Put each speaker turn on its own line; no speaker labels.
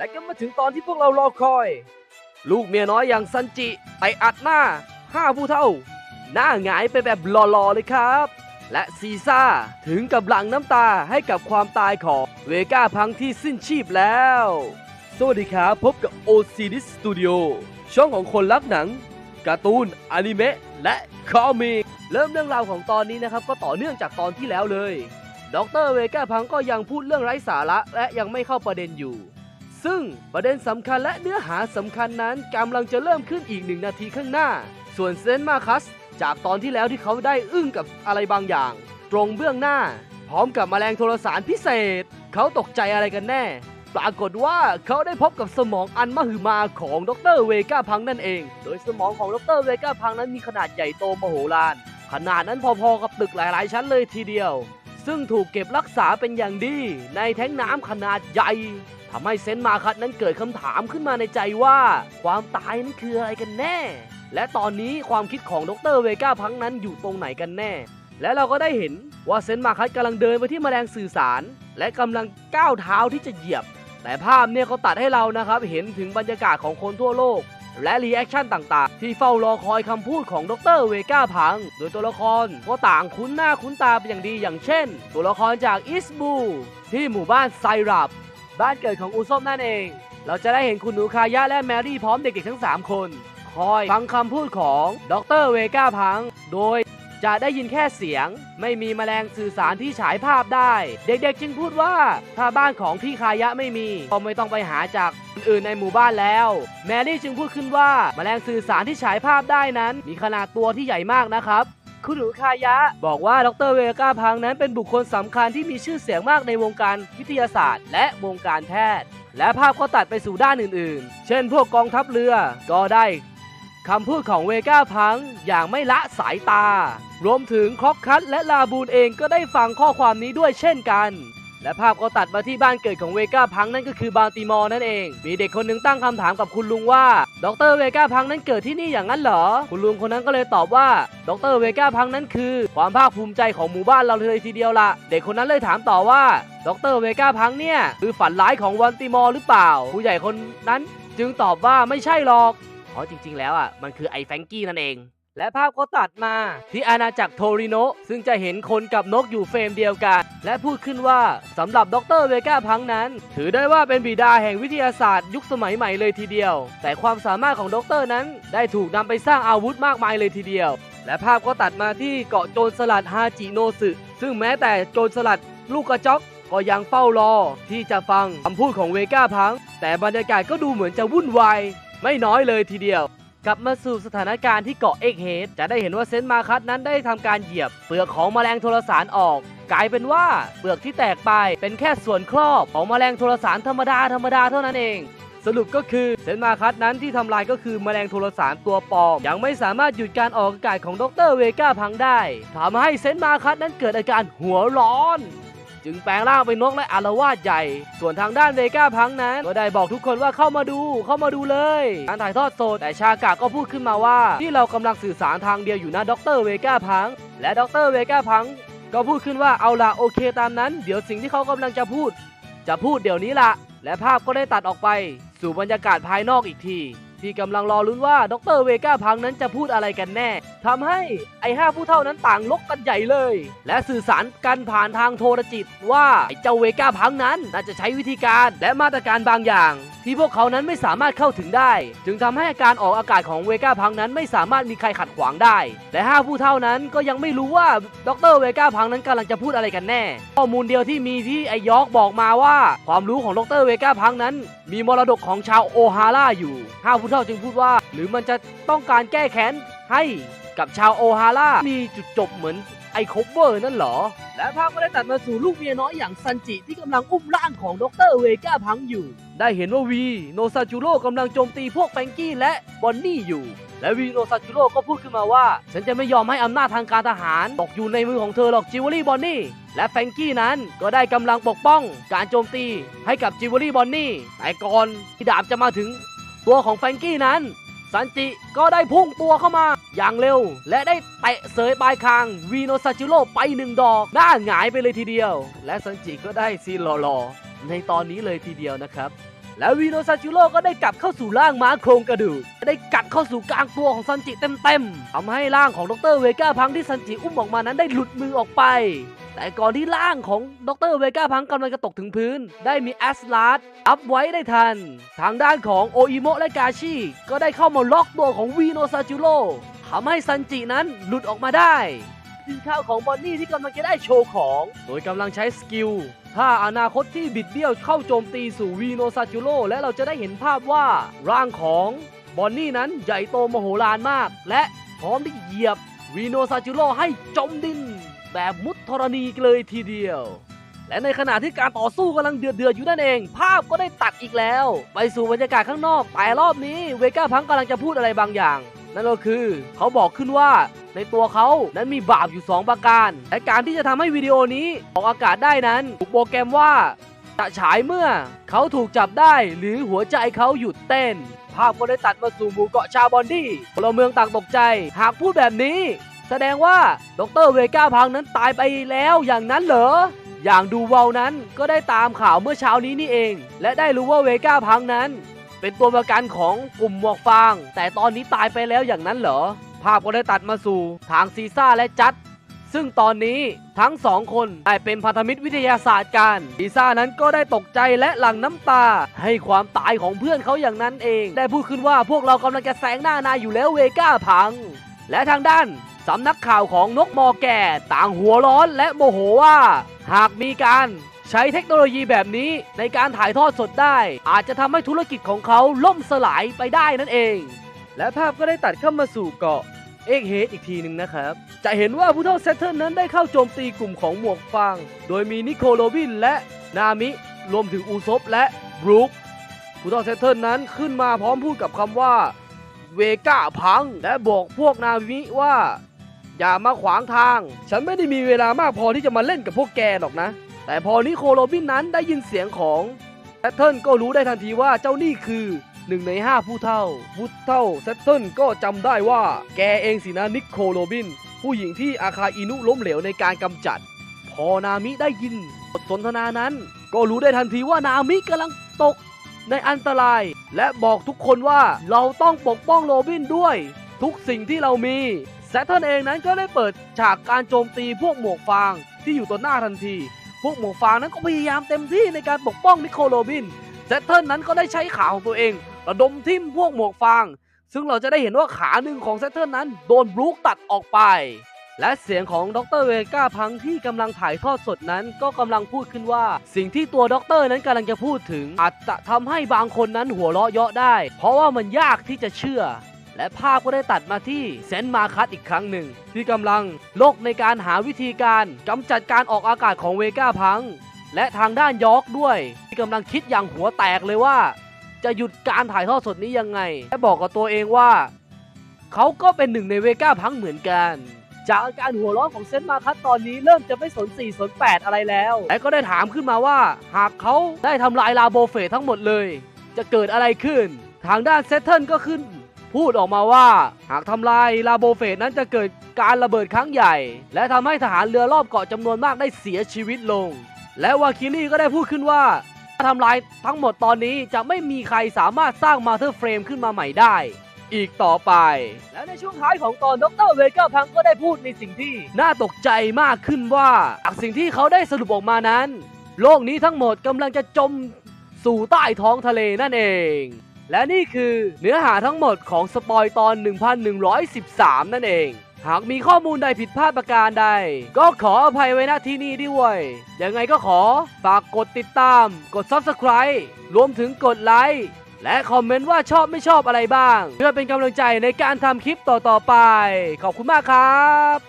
และก็มาถึงตอนที่พวกเรารอคอย ลูกเมียน้อยอย่างซันจิไปอัดหน้าห้าผู้เท่า หน้าหงายไปแบบหล่อๆเลยครับ และซีซ่าถึงกับหลังน้ำตาให้กับความตายของเวก้าพังที่สิ้นชีพแล้ว สวัสดีครับพบกับ OCD Studio ช่องของคนรักหนังการ์ตูนอนิเมะและคอมิกเริ่มเรื่องราวของตอนนี้นะครับ ก็ต่อเนื่องจากตอนที่แล้วเลย ดรเวก้าพังก็ยังพูดเรื่องไร้สาระและยังไม่เข้าประเด็นอยู่ ซึ่งประเด็นสำคัญและเนื้อหาสำคัญนั้นกำลังจะเริ่มขึ้นอีกหนึ่งนาทีข้างหน้า ส่วนเซนต์มาคัส จากตอนที่แล้วที่เขาได้อึ้งกับอะไรบางอย่าง ตรงเบื้องหน้า พร้อมกับแมลงโทรสารพิเศษ เขาตกใจอะไรกันแน่ ปรากฏว่าเขาได้พบกับสมองอันมหึมาของดรเวก้าพังนั่นเอง โดยสมองของดรเวก้าพังนั้นมีขนาดใหญ่โตมโหฬารขนาดนั้นพอๆกับตึกหลายๆ ชั้นเลยทีเดียว ซึ่งถูกเก็บรักษาเป็นอย่างดีในแท้งน้ำขนาดใหญ่ ทำให้เซนมาคัสนั้นเกิดคำถามขึ้นมาในใจว่า ความตายนั้นคืออะไรกันแน่ และตอนนี้ความคิดของดรเวก้าพังนั้นอยู่ตรงไหนกันแน่ และเราก็ได้เห็นว่าเซนมาคัสกำลังเดินไปที่แมลงสื่อสาร และกำลังก้าวเท้าที่จะเหยียบ แต่ภาพเนี่ยเขาตัดให้เรานะครับเห็นถึงบรรยากาศของคนทั่วโลกและรีแอคชั่นต่างๆ ที่เฝ้ารอคอยคำพูดของดรเวก้าพัง โดยตัวละครก็ต่างคุ้นหน้าคุ้นตาเป็นอย่างดีอย่างเช่น ตัวละครจากอิสบู ที่หมู่บ้านไซรับ บ้านเกิดของอูซอมนั่นเอง เราจะได้เห็นคุณหนูคายะและแมรี่พร้อมเด็กๆทั้ง 3 คน คอยฟังคำพูดของดรเวก้าพัง โดยจะได้ยินแค่เสียง ไม่มีแมลงสื่อสารที่ฉายภาพได้ เด็กๆจึงพูดว่าถ้าบ้านของพี่คายะไม่มีก็ไม่ต้องไปหาจากคนอื่นในหมู่บ้านแล้ว แมรี่จึงพูดขึ้นว่าแมลงสื่อสารที่ฉายภาพได้นั้น มีขนาดตัวที่ใหญ่มากนะครับ คุรุคายะ บอกว่าดรเวก้าพังนั้นเป็นบุคคลสำคัญที่มีชื่อเสียงมากในวงการวิทยาศาสตร์ และวงการแพทย์ และภาพก็ตัดไปสู่ด้านอื่น ๆ เช่น พวกกองทัพเรือก็ได้คำพูดของเวก้าพังอย่างไม่ละสายตา รวมถึงครอกคัตและลาบูนเองก็ได้ฟังข้อความนี้ด้วยเช่นกัน และภาพก็ตัดมาที่บ้านเกิดของเวก้าพังนั่นก็คือบาลติมอร์นั่นเอง มีเด็กคนหนึ่งตั้งคำถามกับคุณลุงว่า ดรเวก้าพังนั้นเกิดที่นี่อย่างนั้นเหรอ คุณลุงคนนั้นก็เลยตอบว่า ดรเวก้าพังนั้นคือ ความภาคภูมิใจของหมู่บ้านเราเลยทีเดียวละเด็กคนนั้นเลยถามต่อว่าดรเวก้าพังเนี่ย คือฝันร้ายของวันติมอร์หรือเปล่า ผู้ใหญ่คนนั้นจึงตอบว่าไม่ใช่หรอกเพราะจริง ๆ แล้วอะมันคือไอ้แฟงกี้นั่นเอง และภาพก็ตัดมาที่อาณาจักรโทริโนซึ่งจะเห็นคนกับนกอยู่เฟรมเดียวกัน และพูดขึ้นว่าสำหรับดรเวก้าพังนั้น ถือได้ว่าเป็นบิดาแห่งวิทยาศาสตร์ยุคสมัยใหม่เลยทีเดียว แต่ความสามารถของดรนั้น ได้ถูกนำไปสร้างอาวุธมากมายเลยทีเดียว และภาพก็ตัดมาที่เกาะโจรสลัดฮาจิโนสึซึ่งแม้แต่โจรสลัดลูกกระจอกก็ยังเฝ้ารอที่จะฟังคำพูดของเวก้าพัง แต่บรรยากาศก็ดูเหมือนจะวุ่นวายไม่น้อยเลยทีเดียว กลับมาสู่สถานการณ์ที่เกาะเอกเฮดจะได้เห็นว่าเซนต์มาคัสนั้นได้ทำการเหยียบ เปลือกของแมลงโทรสารออก กลายเป็นว่าเปลือกที่แตกไปเป็นแค่ส่วนครอบของแมลงโทรสารธรรมดาธรรมดาเท่านั้นเองสรุปก็คือเซนต์มาคัสนั้นที่ทำลายก็คือแมลงโทรสารตัวปลอม ยังไม่สามารถหยุดการออกอากาศของดรเวก้าพังได้ทำให้เซนต์มาคัสนั้นเกิดอาการหัวร้อน จึงแปลงร่างเป็นนกและอารวาสใหญ่ ส่วนทางด้านเวก้าพังนั้น ก็ได้บอกทุกคนว่าเข้ามาดูเข้ามาดูเลย การถ่ายทอดสดแต่ชากาก็พูดขึ้นมาว่า ที่เรากำลังสื่อสารทางเดียวอยู่นะดรเวก้าพัง และดรเวก้าพัง ก็พูดขึ้นว่าเอาละโอเคตามนั้น เดี๋ยวสิ่งที่เขากำลังจะพูด จะพูดเดี๋ยวนี้ละและภาพก็ได้ตัดออกไป สู่บรรยากาศภายนอกอีกที ที่กำลังรอลุ้นว่าดรเวก้าพังนั้นจะพูดอะไรกันแน่ทำให้ไอ้ห้าผู้เท่านั้นต่างลกกันใหญ่เลย และสื่อสารกันผ่านทางโทรจิตว่าไอ้เจ้าเวก้าพังนั้นน่าจะใช้วิธีการและมาตรการบางอย่าง ที่พวกเขานั้นไม่สามารถเข้าถึงได้ จึงทำให้การออกอากาศของเวก้าพังนั้นไม่สามารถมีใครขัดขวางได้ และห้าผู้เท่านั้นก็ยังไม่รู้ว่าดรเวก้าพังนั้นกำลังจะพูดอะไรกันแน่ ข้อมูลเดียวที่มีที่ไอ้ยอกบอกมาว่า ความรู้ของดรเวก้าพังนั้น มีมรดกของชาวโอฮาร่าอยู่ห้าผู้เท่าจึงพูดว่า หรือมันจะต้องการแก้แค้นให้กับชาวโอฮาร่ามีจุดจบเหมือนไอคบเวอร์นั่นเหรอ และภาพก็ได้ตัดมาสู่ลูกเมียน้อยอย่างซันจิที่กำลังอุ้มร่างของดรเวก้าพังอยู่ ได้เห็นว่าวีโนซาจูโร่กำลังโจมตีพวกแฟงกี้และบอนนี่อยู่ และวีโนซาจูโร่ก็พูดขึ้นมาว่า ฉันจะไม่ยอมให้อำนาจทางการทหารตกอยู่ในมือของเธอหรอกจิวเวลรี่บอนนี่และแฟงกี้นั้นก็ได้กำลังปกป้องการโจมตีให้กับจิวเวลรี่บอนนี่แต่ก่อนที่ดาบจะมาถึง ตัวของแฟรงกี้นั้นซันจิก็ได้พุ่งตัวเข้ามา อย่างเร็ว และได้เตะเสยปลายคางวีโนซาจิโร่ไปหนึ่งดอก หน้าหงายไปเลยทีเดียว และซันจิก็ได้ซีนหล่อๆในตอนนี้เลยทีเดียวนะครับ แล้ววีโนซาจิโร่ก็ได้กลับเข้าสู่ร่างม้าโครงกระดูกได้กัดเข้าสู่กลางตัวของซันจิเต็มๆทำให้ร่างของดรเวก้าพังที่ซันจิอุ้มออกมานั้นได้หลุดมือออกไป แต่ก่อนที่ร่างของดรเวก้าพังกำลังจะตกถึงพื้น ได้มีแอสลาดอัพไว้ได้ทัน ทางด้านของโออิโมะและกาชิก็ได้เข้ามาล็อกตัวของวีโนซาจิโร่ทำให้ซันจินั้นหลุดออกมาได้กินข้าวของบอนนี่ที่กำลังจะได้โชว์ของ โดยกำลังใช้สกิล ถ้าอนาคตที่บิดเบี้ยวเข้าโจมตีสู่วีโนซาจูโร่และเราจะได้เห็นภาพว่าร่างของบอนนี่นั้นใหญ่โตมโหฬารมาก และพร้อมที่เหยียบวีโนซาจูโร่ให้จมดิน แบบมุดธรณีเลยทีเดียว และในขณะที่การต่อสู้กำลังเดือดเดือดอยู่นั่นเอง ภาพก็ได้ตัดอีกแล้ว ไปสู่บรรยากาศข้างนอกแต่รอบนี้เวก้าพังกำลังจะพูดอะไรบางอย่าง นั่นก็คือเขาบอกขึ้นว่าในตัวเขานั้นมีบาปอยู่ 2 ประการ และการที่จะทำให้วิดีโอนี้ออกอากาศได้นั้นถูกโปรแกรมว่าจะฉายเมื่อเขาถูกจับได้หรือหัวใจเขาหยุดเต้น ภาพก็ได้ตัดมาสู่หมู่เกาะชาวบอนดี้พลเมืองต่างตกใจ หากพูดแบบนี้ แสดงว่าดรเวก้าพังนั้นตายไปแล้วอย่างนั้นเหรอ อย่างดูเวานั้นก็ได้ตามข่าวเมื่อเช้านี้นี่เอง และได้รู้ว่าเวก้าพังนั้น เป็นตัวประกันของกลุ่มหมวกฟาง แต่ตอนนี้ตายไปแล้วอย่างนั้นเหรอ ภาพก็ได้ตัดมาสู่ทางซีซ่าและจัด ซึ่งตอนนี้ทั้งสองคนได้เป็นพันธมิตรวิทยาศาสตร์กันซีซ่านั้นก็ได้ตกใจและหลั่งน้ำตา ให้ความตายของเพื่อนเขาอย่างนั้นเอง ได้พูดขึ้นว่าพวกเรากำลังจะแซงหน้านายอยู่แล้วเวก้าพัง และทางด้านสำนักข่าวของนกมอแก่ต่างหัวร้อนและโมโหว่า หากมีการ ใช้เทคโนโลยีแบบนี้ในการถ่ายทอดสดได้ อาจจะทำให้ธุรกิจของเขาล่มสลายไปได้นั่นเอง และภาพก็ได้ตัดเข้ามาสู่เกาะเอกเฮดอีกทีหนึ่งนะครับ จะเห็นว่าผู้เท่าเซตเทิลนั้นได้เข้าโจมตีกลุ่มของหมวกฟาง โดยมีนิโคโรบินและนามิ รวมถึงอูซบและบรูคผู้เท่าเซตเทิลนั้นขึ้นมาพร้อมพูดกับคำว่าเวก้าพัง และบอกพวกนามิว่า อย่ามาขวางทาง ฉันไม่ได้มีเวลามากพอที่จะมาเล่นกับพวกแกหรอกนะ แต่พอนิโคโรบินนั้นได้ยินเสียงของแซตเทิลก็รู้ได้ทันทีว่าเจ้านี่คือหนึ่งในห้าผู้เท่าผู้เท่าแซตเทิลก็จำได้ว่าแกเองสินะนิโคโรบิน ผู้หญิงที่อาคาอินุล้มเหลวในการกำจัด พอนามิได้ยินบทสนทนานั้น ก็รู้ได้ทันทีว่านามิกำลังตกในอันตราย และบอกทุกคนว่าเราต้องปกป้องโรบินด้วย ทุกสิ่งที่เรามีแซตเทิลเองนั้นก็ได้เปิดฉากการโจมตีพวกหมวกฟางที่อยู่ต่อหน้าทันที พวกหมวกฟางนั้นก็พยายามเต็มที่ในการปกป้องนิโคโรบินแซตเทิลนั้นก็ได้ใช้ขาของตัวเองระดมทิ่มพวกหมวกฟาง ซึ่งเราจะได้เห็นว่าขาหนึ่งของแซตเทิลนั้น โดนบลูคตัดออกไป และเสียงของดรเวก้าพังที่กำลังถ่ายทอดสดนั้น ก็กำลังพูดขึ้นว่า สิ่งที่ตัวด็อกเตอร์นั้นกำลังจะพูดถึง อาจจะทำให้บางคนนั้นหัวเราะเยาะได้ เพราะว่ามันยากที่จะเชื่อ และภาพก็ได้ตัดมาที่เซนมาคัสอีกครั้งหนึ่ง ที่กำลังโลกในการหาวิธีการกำจัดการออกอากาศของเวก้าพัง และทางด้านยอกด้วย ที่กำลังคิดอย่างหัวแตกเลยว่า จะหยุดการถ่ายทอดสดนี้ยังไง และบอกกับตัวเองว่า เขาก็เป็นหนึ่งในเวก้าพังเหมือนกันจากอาการหัวร้อนของเซนมาคัสตอนนี้เริ่มจะไม่สน 4 สน 8 อะไรแล้ว และก็ได้ถามขึ้นมาว่า หากเขาได้ทำลายลาโบเฟทั้งหมดเลย จะเกิดอะไรขึ้น ทางด้านเซตเทิลก็ขึ้น พูดออกมาว่า หากทำลายลาโบเฟตนั้นจะเกิดการระเบิดครั้งใหญ่ และทำให้ทหารเรือรอบเกาะจำนวนมากได้เสียชีวิตลง และวาคิลี่ก็ได้พูดขึ้นว่าถ้าทำลายทั้งหมดตอนนี้จะไม่มีใครสามารถสร้างมาเธอร์เฟรมขึ้นมาใหม่ได้ อีกต่อไป แล้วในช่วงท้ายของตอนดรเวเกอร์พังก็ได้พูดในสิ่งที่น่าตกใจมากขึ้นว่าจากสิ่งที่เขาได้สรุปออกมานั้น โลกนี้ทั้งหมดกำลังจะจมสู่ใต้ท้องทะเลนั่นเอง และนี่คือเนื้อหาทั้งหมดของสปอยตอน 1113 นั่นเอง หากมีข้อมูลใดผิดพลาดประการใด ก็ขออภัยไว้ณที่นี้ด้วย ยังไงก็ขอฝากกดติดตาม กด Subscribe รวมถึงกดไลค์และคอมเมนต์ว่าชอบไม่ชอบอะไรบ้าง เพื่อเป็นกำลังใจในการทำคลิปต่อๆไป ขอบคุณมากครับ